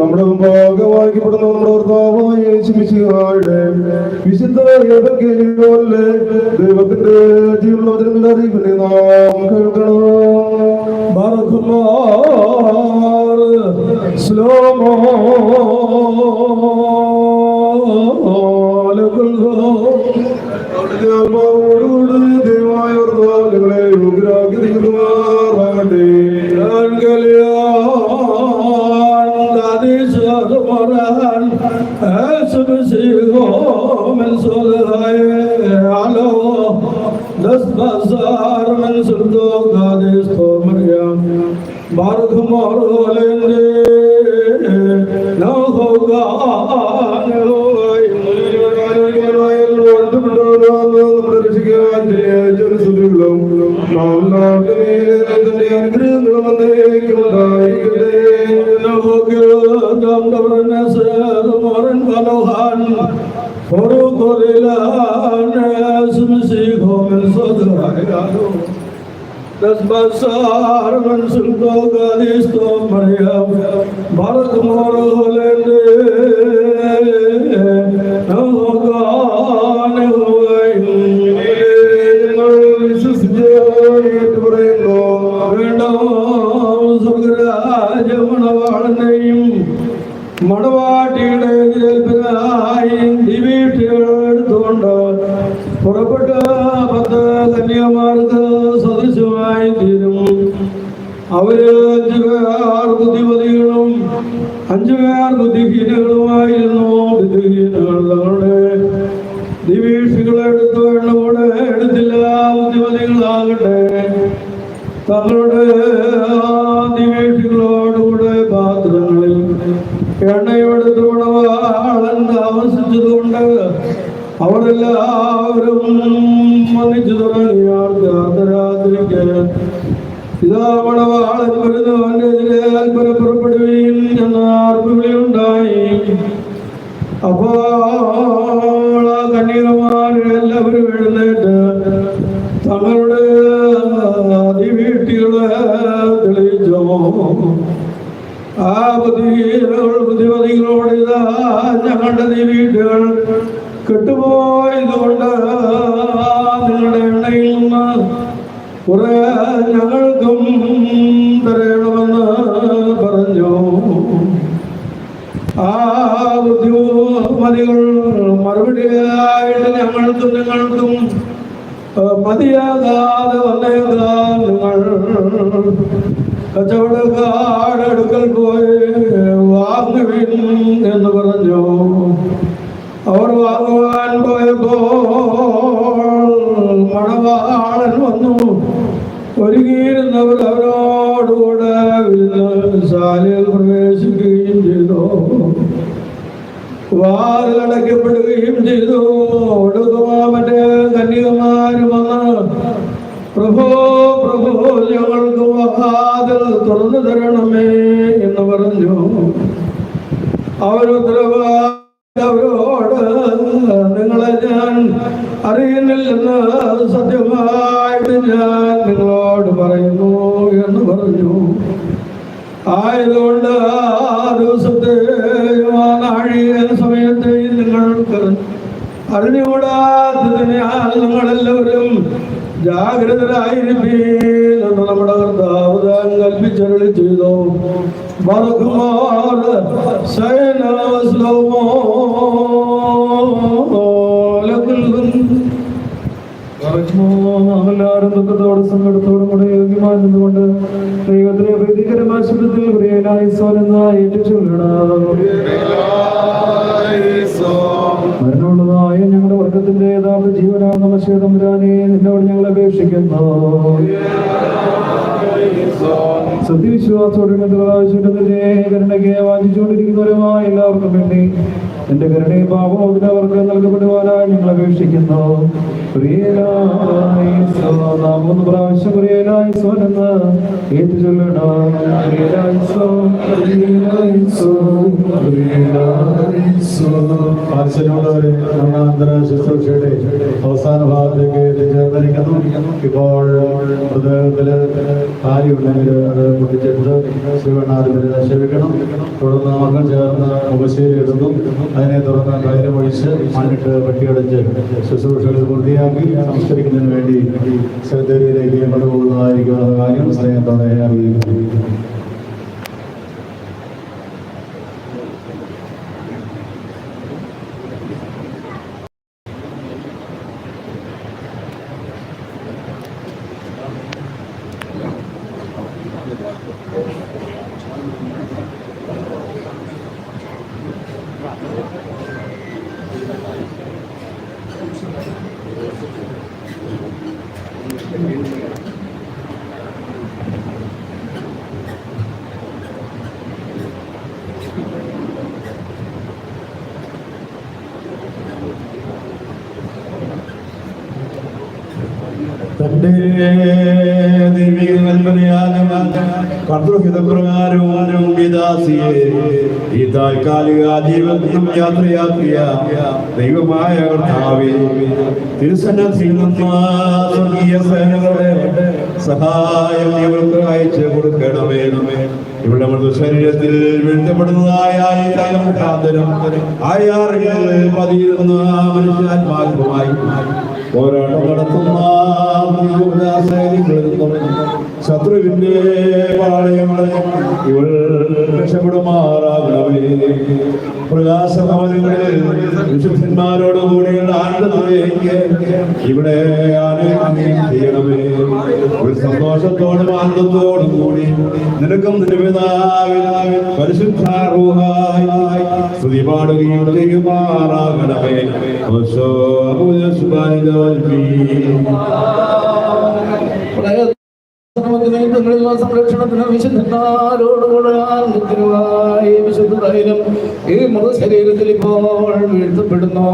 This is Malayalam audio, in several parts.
നമ്മുടെ ഭാഗമാക്കപ്പെടുന്ന നമ്മുടെ ഭർത്താവായ യേശുമിശിഹായുടെ വിശുദ്ധ ദൈവത്തിന്റെ ജീവനുള്ള അറിയിപ്പിനെ നാം കേൾക്കണം. സ്ലോമോ ദൈവമായ ஆன்மாவோடு தெய்வாய் வருவார்களே உகிராகிருவாராண்டே भारत मोर नौ होगा രക്ഷിക്കാൻ ജനസുഖങ്ങളും അനുഗ്രഹങ്ങളും വന്നേക്കുണ്ടായിരിക്കട്ടെ Dasbasar man sulto gadisto Maryam തങ്ങളുടെ പാത്രങ്ങളിൽ എണ്ണയെടുത്ത് ഉണവാളൻ താമസിച്ചതുകൊണ്ട് അവരെല്ലാവരും വന്നിച്ചു തുടങ്ങി അർദ്ധരാത്രിക്ക്. ഇതാ മണവാളൻ വരുന്നവന്റെ എതിരെ അൽപ്പന പുറപ്പെടുകയും എന്ന ആർപ്പുവിളിയുണ്ടായി അപ്പോൾ ആ കന്യകമാരെല്ലാവരും എഴുന്നേറ്റ് തങ്ങളുടെ തെളിയിച്ചു ആ ബുദ്ധികൾ ബുദ്ധിമതികളോട് ഇതാ ഞങ്ങളുടെ നീവീട്ടുകൾ കെട്ടുപോയതുകൊണ്ട് നിങ്ങളുടെ എണ്ണയിൽ നിന്ന് കുറെ ഞങ്ങൾക്കും തരയണമെന്ന് പറഞ്ഞു? ആ ബുദ്ധിമതികൾ മറുപടിയായിട്ട് ഞങ്ങൾക്കും നിങ്ങൾക്കും മതിയാകാതെ വന്നേക്കാം നിങ്ങൾ പോയി വാങ്ങുവിൻ എന്ന് പറഞ്ഞു അവർ വാങ്ങുവാൻ പോയപ്പോൾ മണവാളൻ വന്നു ഒരുങ്ങിയിരുന്നവർ അവരോടുകൂടെ ശാലയിൽ പ്രവേശിക്കുകയും ചെയ്തു. വാതിലടയ്ക്കപ്പെടുകയും ചെയ്തു. ഒടുക്കുമോ മറ്റേ കന്യകമാരും വന്ന് പ്രഭോ പ്രഭോ ഞങ്ങൾക്ക് വാതിൽ തുറന്നു തരണമേ എന്ന് പറഞ്ഞു. അവരുത്തരവാ അവരോട് നിങ്ങളെ ഞാൻ അറിയുന്നില്ലെന്ന് സത്യമായിട്ട് ഞാൻ നിങ്ങളോട് പറയുന്നു എന്ന് പറഞ്ഞു. ആയതുകൊണ്ട് ആ ദിവസത്തെ ആ നാഴിക സമയത്തെയും നിങ്ങൾക്ക് അറിഞ്ഞുകൂടാത്തതിനാൽ ജാഗ്രതരായിരിക്കും നമ്മുടെ കർത്താവ് കൽപ്പിച്ചരുളി ചെയ്തു. എല്ലാവരും ദുഃഖത്തോടെ സങ്കടത്തോടും കൂടെ യോഗ്യമായി നിന്നുകൊണ്ട് ദൈവത്തിലെ പ്രീതികരമായ ശബ്ദത്തിൽ പ്രിയനായി ഞങ്ങളുടെ വർഗത്തിന്റെ യഥാർത്ഥ ജീവനാകുന്ന മശേതമ്പുരാനെ നിന്നോട് ഞങ്ങൾ അപേക്ഷിക്കുന്നു. സത്യവിശ്വാസത്തോടെ ആവശ്യത്തിന്റെ കരുണയ്ക്ക് വാഞ്ചിച്ചുകൊണ്ടിരിക്കുന്നവരുമായ എല്ലാവർക്കും വേണ്ടി എന്റെ കരുണയും പാപവും അവർക്ക് നൽകപ്പെടുവാനായി ഞങ്ങൾ അപേക്ഷിക്കുന്നു. മൂന്ന് പ്രാവശ്യം പ്രിയനായിസോ എന്ന് ഏറ്റു ചൊല്ലണം ശുശ്രൂഷയുടെ അവസാന ഭാഗത്തേക്ക് എത്തിച്ചേർന്നിരിക്കുന്നു ഇപ്പോൾ ഹൃദയത്തിൽ കാര്യമുണ്ടെങ്കിൽ അത് പൊട്ടിച്ചെടുത്ത് ശിവനാഥിനെ നിക്ഷേപിക്കണം തുടർന്ന് മക്കൾ ചേർന്ന് ഉപശീലി ഇടുന്നു അതിനെ തുടർന്ന് ഒഴിച്ച് മണ്ണിട്ട് പെട്ടിയടച്ച് ശുശ്രൂഷകൾ പൂർത്തിയാക്കി സംസ്കരിക്കുന്നതിന് വേണ്ടി ശ്രദ്ധയിലേക്ക് കൊണ്ടുപോകുന്നതായിരിക്കും കാര്യം സ്നേഹത്തോടെ അറിയിക്കുന്നു. തന്റെ ദൈവിക നൽകുന്ന കർത്തൃഹിതപ്രകാരവും വിദാസിയെ ഈ താൽക്കാലിക ജീവിതത്തിനും യാത്രയാക്കിയ ദൈവമായ കർത്താവേ തിരുസന്നത്തിൽ നിന്ന് സ്വർഗീയ സഹായം ഇവർക്ക് അയച്ചു കൊടുക്കണമേ. ഇവിടെ നമ്മുടെ ശരീരത്തിൽ വീഴ്ത്തപ്പെടുന്നതായ മുഖാന്തരം ആയാറുകളിൽ പതിയിരുന്ന മനുഷ്യാത്മാത്മമായി പോരാട്ടം നടത്തുന്ന സൈനികളിൽ നിന്നും ശത്രുവിന്റെ പാളയങ്ങളെ ഇവൾ രക്ഷപ്പെടുമാറാകണമേ. പ്രകാശഭവനങ്ങളിൽ വിശുദ്ധന്മാരോടുകൂടിയുള്ള ആനന്ദത്തിലേക്ക് ഇവിടെ ചെയ്യണമേ. ഒരു സന്തോഷത്തോടും ആനന്ദത്തോടും കൂടി നിനക്കും പരിശുദ്ധാരൂഹായി സ്തുതി പാടുകയും ചെയ്യുമാറാകണമേ ഓശോ ആനന്ദത്തിനുമായി വിശുദ്ധ ഈ മൃതശരീരത്തിൽ ഇപ്പോൾ വീഴ്ത്തപ്പെടുന്നു.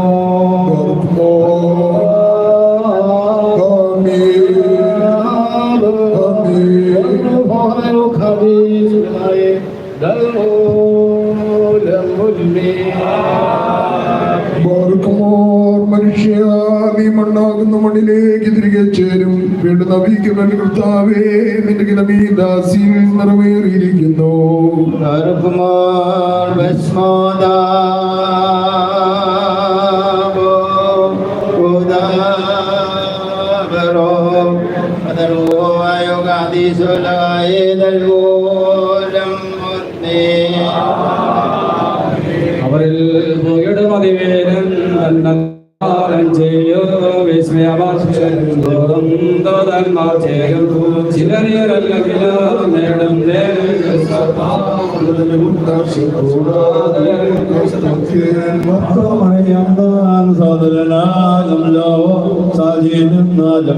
ചേരും വീണ്ടും നവീകരണ കർത്താവേ നിന്റെ കിടമീ ദാസിയിൽ നിറവേറിയിരിക്കുന്നു. കുമാർ അവരിൽ പുകയുടെ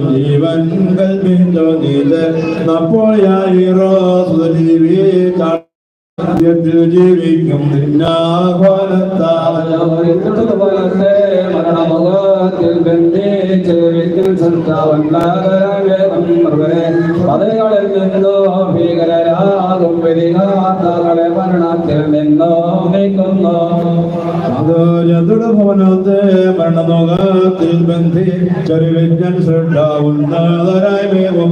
ജീവൻ കൽപ്പിച്ചോ നീത് നപ്പോയായി റോസ് ജീവിക്കും നിന്നാഹ്വാനത്താൽ മരണമുഖത്തിൽ ബന്ധിച്ച് വിദ്യൻ പദകളിൽ നിന്നോ ഭീകരരാകും വെലികാത്തകളെ മരണത്തിൽ നിന്നോ നീക്കുന്നു ഭവനത്തെ മരണമുഖത്തിൽ ബന്ധി ചെറുവിജ്ഞൻ ശ്രദ്ധാവുന്നതരായി മേവും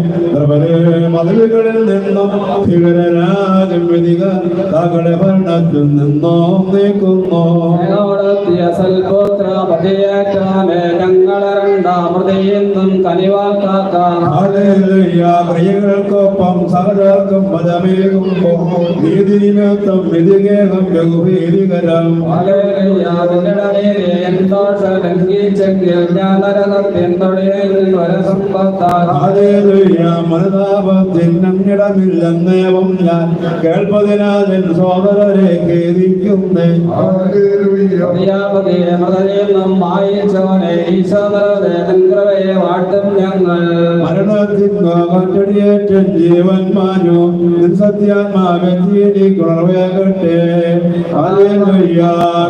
മതിലുകളിൽ നിന്നും ഭീകരരാകും വെലിക തകളെ മരണത്തിൽ നിന്നോ നീക്കുന്നു ഞങ്ങളെ രണ്ടാമൃതയെന്നും കനിവാക്കാക്കാം ഹല്ലേലൂയ. പ്രിയകൾക്കൊപ്പം സകലർക്കും പദമേകുമ്പോ നീതി നിമിത്തം വിധികേഹം ബഹുഭീതികരം ഹല്ലേലൂയ. മനതാപത്തിനങ്ങിടമില്ലെന്നേവം ഞാൻ കേൾപ്പതിനാൽ എൻ സോദരരെ ഖേദിക്കുന്നേ ഹല്ലേലൂയ. മൃതനെയും നിൻകൃപയെ വാഴ്ത്തും ഞങ്ങൾ. മരണത്തിൻ കാറ്റടിയേറ്റൻ ജീവൻ മാഞ്ഞു നിൻ സത്യാത്മാവെത്തിയെ കുറവേകട്ടെ ഹല്ലേലൂയ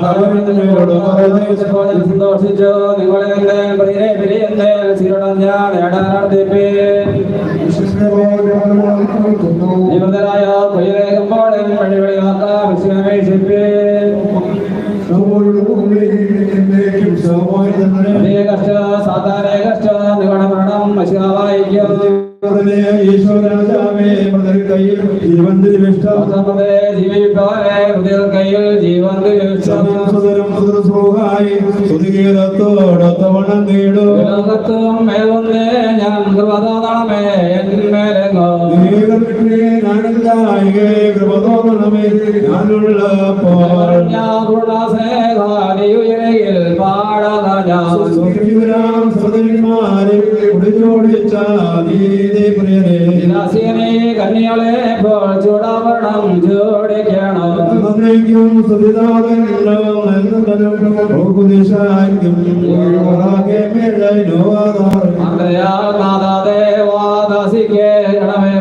കർത്താവിനോട് പറയുന്നു സന്തോഷിച്ചു നിങ്ങളെ പ്രിയരെ പിരിയുന്നേ സിരണം ഞാൻ ഇടനടത്തിപ്പേൻ നിബന്ധനായ കുയിലേകുമ്പോഴും വഴിവഴിയാക്കാം വിശ്രമേഷിപ്പേൻ അതേ കഷ്ട സ്വതന്ത്രേ ജീവിപ്പാനെ ഹൃദയ കയ്യിൽ ജീവൻ സുതരം സുതൃസ്രോഹായി സുതികീരത്തോടൊത്തവണ്ണം നേടൂ. ലോകത്തും മേവന്നേ ഞാൻ കൃപതാണമേ എന്മേലെങ്ങോ ഞാനെന്തായികേ തോന്നണമേ ഞാനുള്ളപ്പോൾ ഉയരയിൽ പാടാതാ ഞാൻ സ്വസ്തിവരാം സഹോദരന്മാരെ കുടിച്ചോടിച്ച നീതി പ്രിയരെ. വിലാസിനെ കന്യകളെ ഇപ്പോൾ ചൂടാവരണം ചൂടിക്കണം എന്നേക്കും സ്തുതിതാതനും ഓകുദിശായിരിക്കും ഓറാകെ മേലായി ദേവാദാസിക്ക് ഗണമേ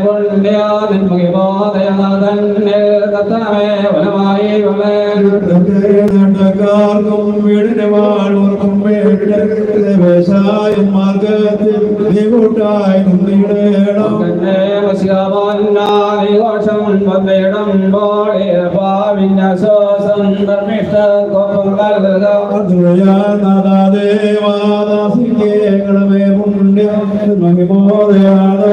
പുണ്യ നിന്മകി ബോധയനാഥന്നെ കത്തനമേ വനമായി വമേ ും വീടിനെ വാഴ്വർക്കും വേഷായും മാർഗത്തിൽ നീ കൂട്ടായി നിന്നിടേണം വശികാവാന്നാദിഘോഷം വന്നിടുമ്പോൾ ദേവാദാസിക്കേണമേ പുണ്യം മഹിമോദയാണേ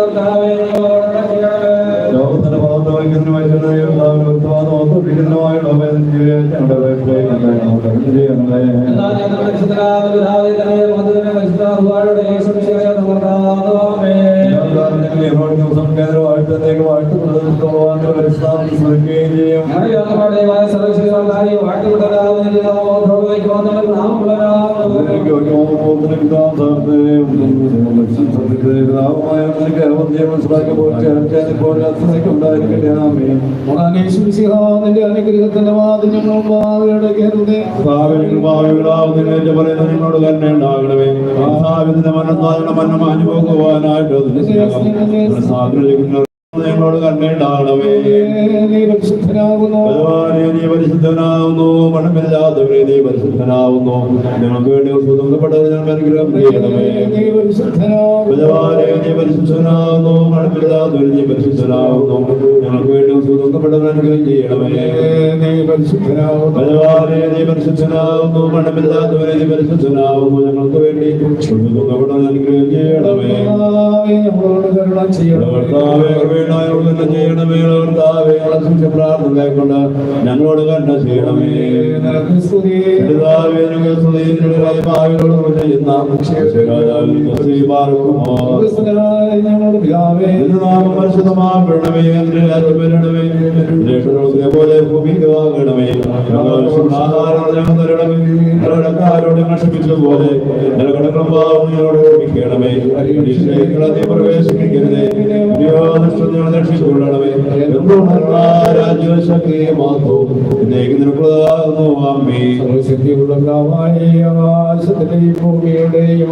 ചെയ്യും നിന്റെ അനുഗ്രഹത്തിന്റെ വാതിൽ ഞങ്ങൾ മുമ്പാകെ കയറുന്നേ പറയുന്നത് നിന്നോട് തന്നെ ഉണ്ടാകണമേ മരണം പോകുവാനായിട്ട് ഞങ്ങളോട് കണ്ണുണ്ടാകണമേ നീ പരിശുദ്ധനാവുന്നു മണമില്ലാത്തവരെ നീ പരിശുദ്ധനാവുന്നു. ഞങ്ങൾക്ക് വേണ്ടി സ്വതന്ത്രപ്പെട്ടത് ഞങ്ങൾ അനുഗ്രഹം ചെയ്യണമേ ഭഗവാനെ നീ പരിശുദ്ധനാവുന്നു മണമില്ലാത്തവരെ നീ ഞങ്ങൾക്ക് വേണ്ടി സ്വതന്ത്രപ്പെട്ടത് അനുഗ്രഹം ചെയ്യണമേ പരിശുദ്ധനാവുന്നു. മണമില്ലാത്തവരെ നീ പരിശുദ്ധനാവുന്നു. ഞങ്ങൾക്ക് വേണ്ടി ചെയ്യണമേ. ചെയ്യണമേ. കർത്താവേ, കരുണയോട് തന്നെ കർത്താവേ ഞങ്ങളെ സൂക്ഷിച്ച പ്രാർത്ഥന കൊണ്ട് ഞങ്ങളോട് കണ്ട ചെയ്യണമേ. ഞങ്ങളുടെ പിതാവേ. നിന്റെ നാമം ഞങ്ങൾക്ക് ആഹാരം ഞങ്ങൾ തരണമേ കടക്കാരോട് ഞങ്ങൾ ക്ഷമിച്ചതുപോലെ ഞങ്ങളുടെ കടങ്ങളും പാവം ഞങ്ങളോട് ക്ഷമിക്കണമേ. നീ പ്രവേശിപ്പിക്കരുതേ. ഞങ്ങളെ രക്ഷിച്ചുകൊള്ളണമേ. എന്തുകൊണ്ടെന്നാൽ രാജ്യശക്തി മാത്രം എന്നേക്ക് നിനക്കുള്ളതാകുന്നു അമ്മേ സർവശക്തിയുള്ള പിതാവായ ആകാശത്തിലെയും ഭൂമിയുടെയും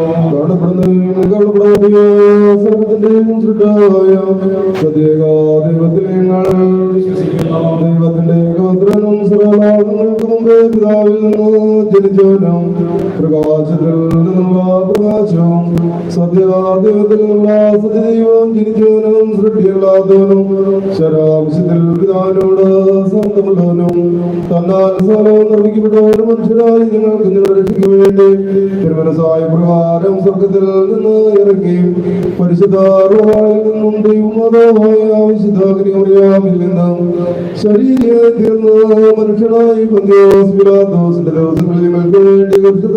ദൈവത്തിന്റെ ഗോത്രനും സർവലോകങ്ങൾക്കും മുമ്പേ പിതാവിൽ നിന്ന് ജനിച്ചവനും പ്രകാശത്തിൽ നിന്നുള്ള പ്രകാശവും സത്യദൈവത്തിൽ നിന്നുള്ള സത്യദൈവ ജനിച്ചവനും സൃഷ്ടിയല്ലാത്തവനും ശരാംശത്തിൽ പിതാവിനോട് സ്വന്തമുള്ളവനും തന്നാൽ സ്വലവും നിർമ്മിക്കപ്പെട്ടവനും മനുഷ്യരായി നിങ്ങൾക്ക് നിങ്ങളുടെ രക്ഷയ്ക്ക് വേണ്ടി തിരുമനസായ പ്രകാരം സ്വർഗത്തിൽ നിന്ന് ഇറങ്ങി പരിശുദ്ധ നിന്നും ദൈവമാതാവായ ശരീരത്തിൽ നിന്നും തീർന്ന് മനുഷ്യനായി പന്തിയോസ് പിലാത്തോസിന്റെ ദിവസങ്ങളിൽ നിങ്ങൾക്ക് വേണ്ടി വെച്ച്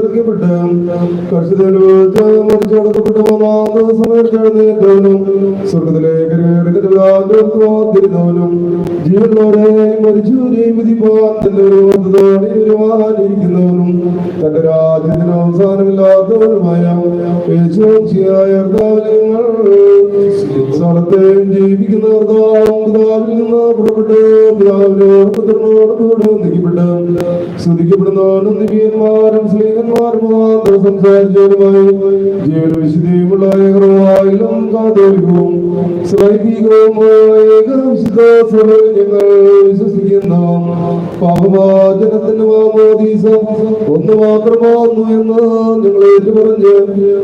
മരിച്ചടക്കപ്പെട്ട മൂന്നാം ദിവസം എഴുന്നേറ്റവനും സ്വർഗത്തിലേക്ക് കയറിയിരുന്നവനും ജീവനോടെ മരിച്ചവരെയും വിധിപ്പാൻ തന്റെ വിരോധത്തോടെ വരുവാനിരിക്കുന്നവനും തന്റെ രാജ്യത്തിന് സ്ഥലത്തെയും ജീവിക്കുന്ന പിതാവിൽ നിന്ന് പുറപ്പെട്ട് കൂടെ ഒന്നിക്കപ്പെട്ട് സ്തുതിക്കപ്പെടുന്നവനും ദിവ്യന്മാരും മാത്രം സംസാരിച്ചവരുമായി ജീവന വിശുദ്ധിയുമുള്ള ഏകവായിലും കാതോലികവും സ്വൈകികവുമായ ഏകവിശുദ്ധ സഭയിൽ ഞങ്ങൾ വിശ്വസിക്കുന്നു. പാപവാചനത്തിന് മാമോദീസ ഒന്ന് മാത്രമാകുന്നു എന്ന് ഞങ്ങൾ ഏറ്റുപറഞ്ഞ്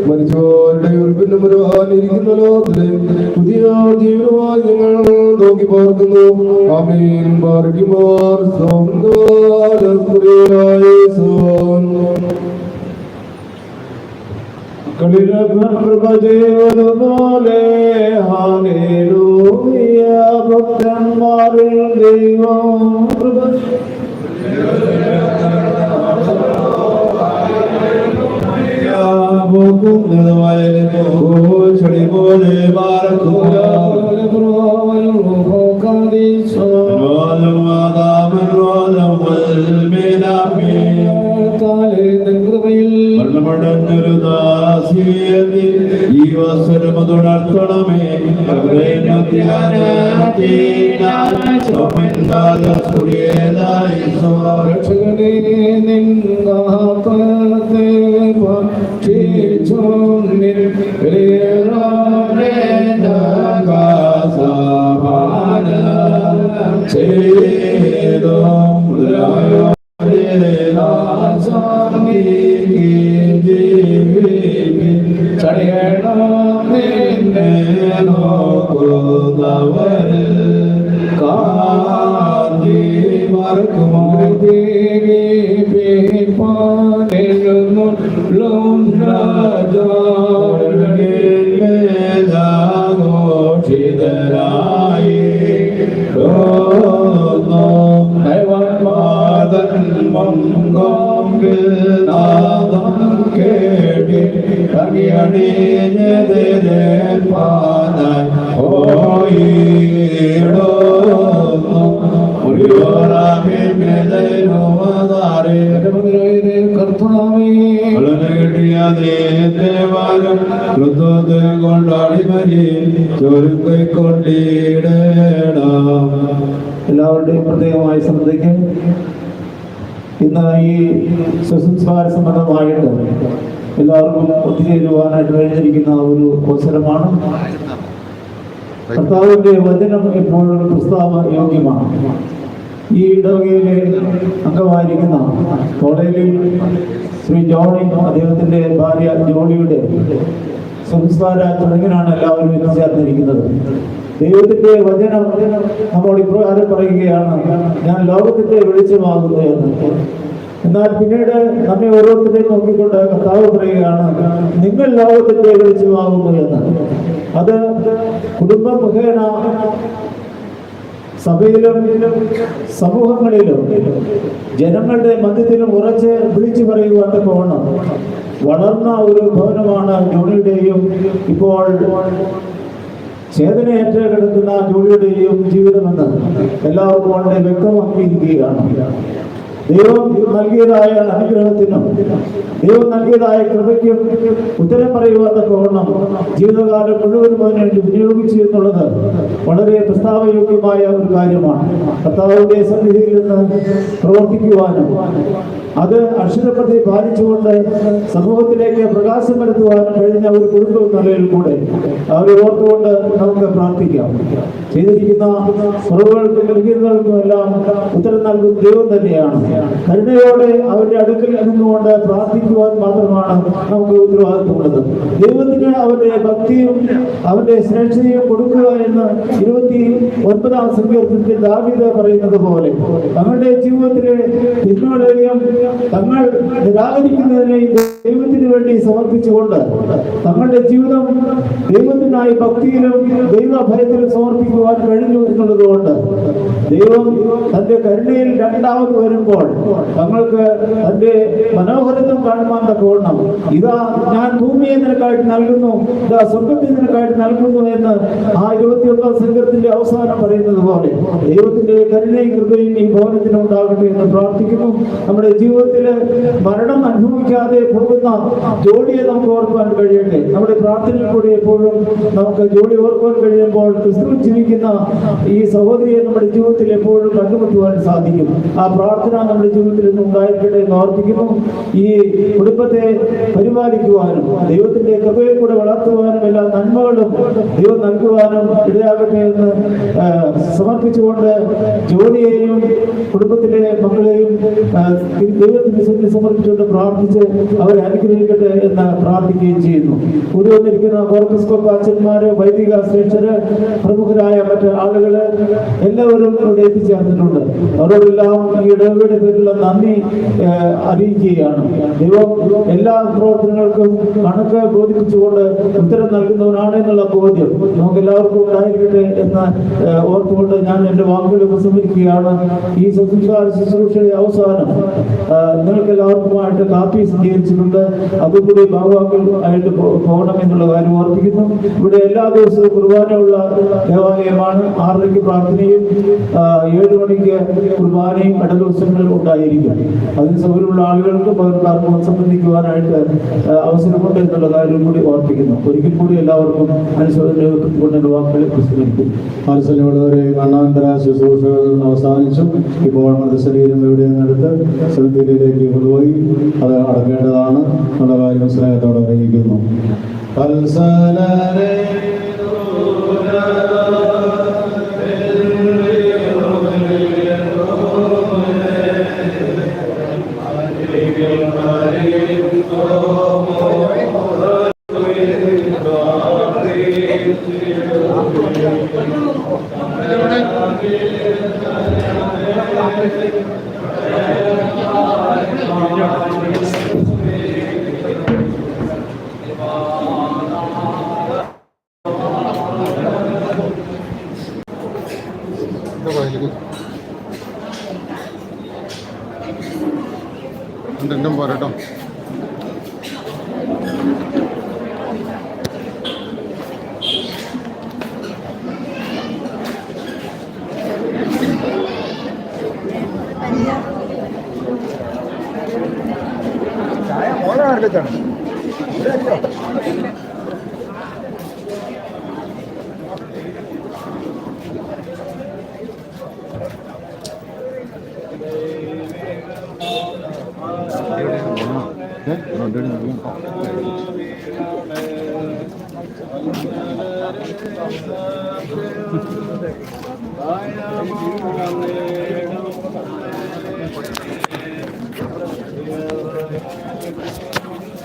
മരിച്ചവരുടെ ഉൽപ്പന്നം വരുവാനിരിക്കുന്ന ലോകത്തിലെ പുതിയ ജീവനമായി ഞങ്ങൾ നോക്കി പാർക്കുന്നു. ആമീൻ. പാർക്കുമാർ പോലെ ഹാലേലൂയ ഭക്തന്മാരിൽ ദൈവം കൃപ ചെടി പോലെ പാർക്കുക ഈ വസ്ത്രമതുണർത്തണമേ രക്ഷകനെ നിന്നാപത്തെ എല്ലാവരുടെയും പ്രത്യേകമായ ശ്രദ്ധയ്ക്ക് ഇന്ന് ഈ സുസംസ്കാര സംബന്ധമായിട്ട് എല്ലാവർക്കും ഒത്തുചേരുവാനായിട്ട് കഴിഞ്ഞിരിക്കുന്ന ഒരു അവസരമാണ്. കർത്താവിന്റെ വചനം എപ്പോഴും പ്രസ്താവ യോഗ്യമാണ്. ഈ ഇടവകയിലെ അംഗമായിരിക്കുന്ന കോളേജിൽ ശ്രീ ജോണി അദ്ദേഹത്തിന്റെ ഭാര്യ ജോളിയുടെ സംസ്കാര ചടങ്ങിനാണ് എല്ലാവരും എത്തിച്ചേർന്നിരിക്കുന്നത് ദൈവത്തിന്റെ വചനം നമ്മോട് ഇപ്രകാരം പറയുകയാണ് ഞാൻ ലോകത്തിന്റെ വെളിച്ചമാകുന്നു എന്ന്. എന്നാൽ പിന്നീട് നമ്മെ ഓരോരുത്തരെയും നോക്കിക്കൊണ്ട് കർത്താവ് പറയുകയാണ് നിങ്ങൾ ലോകത്തിന്റെ വെളിച്ചമാകുന്നു എന്ന്. അത് കുടുംബ മുഖേന സഭയിലും സമൂഹങ്ങളിലും ജനങ്ങളുടെ മധ്യത്തിലും ഉറച്ച് വിളിച്ചു പറയുവാൻ പോകണം. വളർന്ന ഒരു ഭവനമാണ് ജോണിയുടെയും ഇപ്പോൾ ചേതനയേറ്റ് കിടക്കുന്ന ജോലിയുടെയും ജീവിതമെന്ന് എല്ലാവർക്കും വളരെ വ്യക്തമാക്കിയിരിക്കുകയാണ്. ദൈവം നൽകിയതായ അനുഗ്രഹത്തിനും ദൈവം നൽകിയതായ കൃപയ്ക്കും ഉത്തരം പറയുവാത്ത കോണം ജീവിതകാലം മുഴുവനും അതിനുവേണ്ടി വിനിയോഗിച്ചു എന്നുള്ളത് വളരെ പ്രസ്താവയോഗ്യമായ ഒരു കാര്യമാണ്. കർത്താവിന്റെ സന്നിധിയിൽ നിന്ന് പ്രവർത്തിക്കുവാനും അത് അക്ഷരപ്രതി പാലിച്ചുകൊണ്ട് സമൂഹത്തിലേക്ക് പ്രകാശം വരുത്തുവാൻ കഴിഞ്ഞ ഒരു കുടുംബം നിലയിൽ കൂടെ അവരെ ഓർത്തുകൊണ്ട് നമുക്ക് പ്രാർത്ഥിക്കാം. ചെയ്തിരിക്കുന്ന കുറവുകൾക്കും നൽകിയതുകൾക്കും എല്ലാം ഉത്തരം നൽകുന്ന ദൈവം തന്നെയാണ്. കരുണയോടെ അവരുടെ അടുക്കൽ നിന്നുകൊണ്ട് പ്രാർത്ഥിക്കുവാൻ മാത്രമാണ് നമുക്ക് ഉത്തരവാദിത്വമുള്ളത് ദൈവത്തിന് അവരുടെ ഭക്തിയും അവരുടെ ശ്രേഷ്ഠതയും കൊടുക്കുക എന്ന് ഇരുപത്തി ഒൻപതാം സങ്കീർത്തനത്തിൽ ദാവിത പറയുന്നത് പോലെ അവരുടെ ജീവിതത്തിലെ തിന്മകളെയും തങ്ങൾ നിരാകരിക്കുന്നതിനെയും ദൈവത്തിന് വേണ്ടി സമർപ്പിച്ചുകൊണ്ട് തങ്ങളുടെ ജീവിതം ദൈവത്തിനായി ഭക്തിയിലും ദൈവഭയത്തിലും സമർപ്പിക്കുവാൻ കഴിഞ്ഞു എന്നുള്ളത് കൊണ്ട് ദൈവം തന്റെ കരുണയിൽ രണ്ടാമത് വരുമ്പോൾ തങ്ങൾക്ക് തന്റെ മനോഹരത്വം കാണുവാൻ തക്കവണ്ണം ഇതാ ഞാൻ ഭൂമിയെ നിനക്കായിട്ട് നൽകുന്നു ഇതാ സ്വർഗത്തെ നിനക്കായിട്ട് നൽകുന്നു എന്ന് ആ ഇരുപത്തിയൊന്നാം സംഘത്തിന്റെ അവസാനം പറയുന്നത് പോലെ ദൈവത്തിന്റെ കരുണയും കൃപയും ഈ ഭവനത്തിന് എന്ന് പ്രാർത്ഥിക്കുന്നു. നമ്മുടെ ജീവിതത്തിൽ മരണം അനുഭവിക്കാതെ പോകുന്ന ജോലിയെ നമുക്ക് ഓർക്കുവാൻ കഴിയട്ടെ. നമ്മുടെ പ്രാർത്ഥനയിൽ കൂടി എപ്പോഴും നമുക്ക് ജോലി ഓർക്കുവാൻ കഴിയുമ്പോൾ ക്രിസ്തു ജീവിക്കുന്ന ഈ സഹോദരിയെ നമ്മുടെ ജീവിതത്തിൽ എപ്പോഴും കണ്ടുമുട്ടുവാൻ സാധിക്കും. ആ പ്രാർത്ഥന നമ്മുടെ ജീവിതത്തിൽ നിന്ന് ഉണ്ടായിരിക്കട്ടെ എന്ന് ഓർപ്പിക്കുന്നു. ഈ കുടുംബത്തെ പരിപാലിക്കുവാനും ദൈവത്തിന്റെ കൃപയെ കൂടെ വളർത്തുവാനും എല്ലാ നന്മകളും ദൈവം നൽകുവാനും ഇടയാകട്ടെ എന്ന് സമർപ്പിച്ചുകൊണ്ട് ജോലിയെയും കുടുംബത്തിലെ മക്കളെയും ദൈവത്തിന്റെ സമർപ്പിച്ചുകൊണ്ട് പ്രാർത്ഥിച്ച് അവരെ അനുഗ്രഹിക്കട്ടെ എന്ന് പ്രാർത്ഥിക്കുകയും ചെയ്യുന്നു. ഉരുവന്നിരിക്കുന്ന വന്നിരിക്കുന്ന കോർപ്പസ്കോപ്പ് അച്ഛന്മാര് വൈദിക ശ്രേഷ്ഠര് പ്രമുഖരായ മറ്റ് ആളുകൾ എല്ലാവരും ഇവിടെ എത്തിച്ചേർന്നിട്ടുണ്ട്. അവരോടെല്ലാം ഈ ഇടവേളയുടെ പേരിലുള്ള നന്ദി അറിയിക്കുകയാണ്. ദൈവം എല്ലാ പ്രവർത്തനങ്ങൾക്കും കണക്ക് ബോധിപ്പിച്ചുകൊണ്ട് ഉത്തരം നൽകുന്നവനാണ് എന്നുള്ള ബോധ്യം നമുക്ക് എല്ലാവർക്കും ഉണ്ടായിരിക്കട്ടെ എന്ന് ഓർത്തുകൊണ്ട് ഞാൻ എന്റെ വാക്കുകൾ ഉപസംഹരിക്കുകയാണ്. ഈ ശുശ്രൂഷ ശുശ്രൂഷയുടെ അവസാനം നിങ്ങൾക്ക് എല്ലാവർക്കുമായിട്ട് കാപ്പി സ്വീകരിച്ചിട്ടുണ്ട് അതുകൂടി ഭാഗവാക്കൾ ആയിട്ട് പോകണം എന്നുള്ള കാര്യം ഓർപ്പിക്കുന്നു. ഇവിടെ എല്ലാ ദിവസവും കുർബാനയുള്ള ദേവാലയമാണ്. ആറരയ്ക്ക് പ്രാർത്ഥനയും ഏഴ് മണിക്ക് കുർബാനയും അട ദിവസങ്ങളിൽ ഉണ്ടായിരിക്കും. അതിന് സൗകര്യമുള്ള ആളുകൾക്ക് പകർത്താർക്കും സംബന്ധിക്കുവാനായിട്ട് അവസരമുണ്ട് എന്നുള്ള കാര്യം കൂടി ഓർപ്പിക്കുന്നു. ഒരിക്കൽ കൂടി എല്ലാവർക്കും അനുശോചന കൊണ്ട് വാക്കുകളെ വിസ്മരിക്കുന്നു മനസ്സിലുള്ളവരെ മണ്ണാന്തര ശുശ്രൂഷകൾ അവസാനിച്ചു. ഇപ്പോൾ മൃതശരീരം എവിടെ നിന്നെടുത്ത് സെമിത്തേരിയിലേക്ക് കൊണ്ടുപോയി. അത് അടക്കേണ്ടതാണ്. എന്നുള്ള കാര്യം സ്നേഹത്തോടെ അറിയിക്കുന്നു.